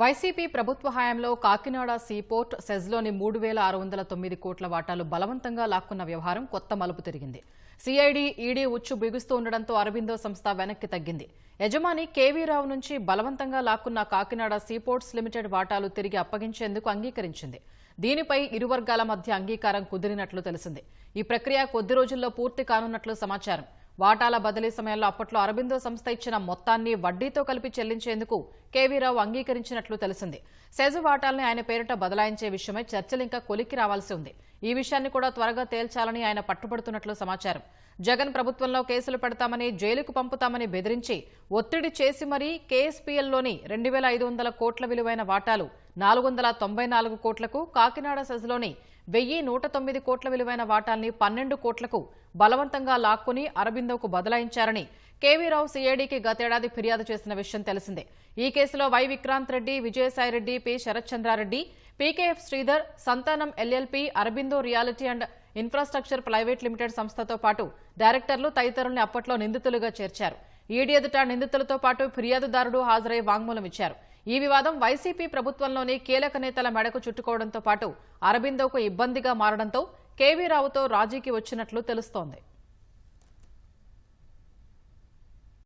YCP ప్రభుత్వ హయాంలో Kakinada seaport సెజ్లోని మూడు వేల ఆరు వందల తొమ్మిది కోట్ల వాటాలు బలవంతంగా లాక్కున్న వ్యవహారం కొత్త మలుపు తిరిగింది. సిఐడి ఈడీ ఉచ్చు బిగుస్తూ ఉండడంతో అరబిందో సంస్థ వెనక్కి తగ్గింది. యజమాని కేవీరావు నుంచి బలవంతంగా లాక్కున్న కాకినాడ సీపోర్ట్స్ లిమిటెడ్ వాటాలు తిరిగి అప్పగించేందుకు అంగీకరించింది. దీనిపై ఇరు వర్గాల మధ్య అంగీకారం కుదిరినట్లు తెలిసింది. ఈ ప్రక్రియ కొద్ది రోజుల్లో పూర్తి కానున్నట్లు సమాచారం. వాటాల బదిలీ సమయంలో అప్పట్లో అరబిందో సంస్థ ఇచ్చిన మొత్తాన్ని వడ్డీతో కలిపి చెల్లించేందుకు కేవీరావు అంగీకరించినట్లు తెలిసింది. సెజు వాటాల్ని ఆయన పేరిట బదలాయించే విషయమై చర్చలు ఇంకా కొలిక్కి రావాల్సి ఉంది. ఈ విషయాన్ని కూడా త్వరగా తేల్చాలని ఆయన పట్టుబడుతున్నట్లు సమాచారం. జగన్ ప్రభుత్వంలో కేసులు పెడతామని జైలుకు పంపుతామని బెదిరించి ఒత్తిడి చేసి మరీ కేఎస్పీఎల్లోని రెండు వేల ఐదు వందల కోట్ల విలువైన వాటాలు నాలుగు వందల తొంభై నాలుగు కోట్లకు కాకినాడ సెజ్లోని వెయ్యి నూట తొమ్మిది కోట్ల విలువైన వాటాల్ని పన్నెండు కోట్లకు బలవంతంగా లాక్కుని అరబిందోకు బదలాయించారని కేవీరావు సీఐడీకి గతేడాది ఫిర్యాదు చేసిన విషయం తెలిసిందే. ఈ కేసులో Y Vikranth Reddy Vijayasaireddy P Sharathchandrareddy PKF Sridhar Santhanam LLP Aurobindo realty and infrastructure private limited సంస్థతో పాటు డైరెక్టర్లు తదితరుల్ని అప్పట్లో నిందితులుగా చేర్చారు. ఈడీ ఎదుట నిందితులతో పాటు ఫిర్యాదుదారుడు హాజరై వాంగ్మూలం ఇచ్చారు. ఈ వివాదం వైసీపీ ప్రభుత్వంలోని కీలక నేతల మెడకు చుట్టుకోవడంతో పాటు అరబిందోకు ఇబ్బందిగా మారడంతో కేవీ రావుతో రాజీకి వచ్చినట్లు తెలుస్తోంది.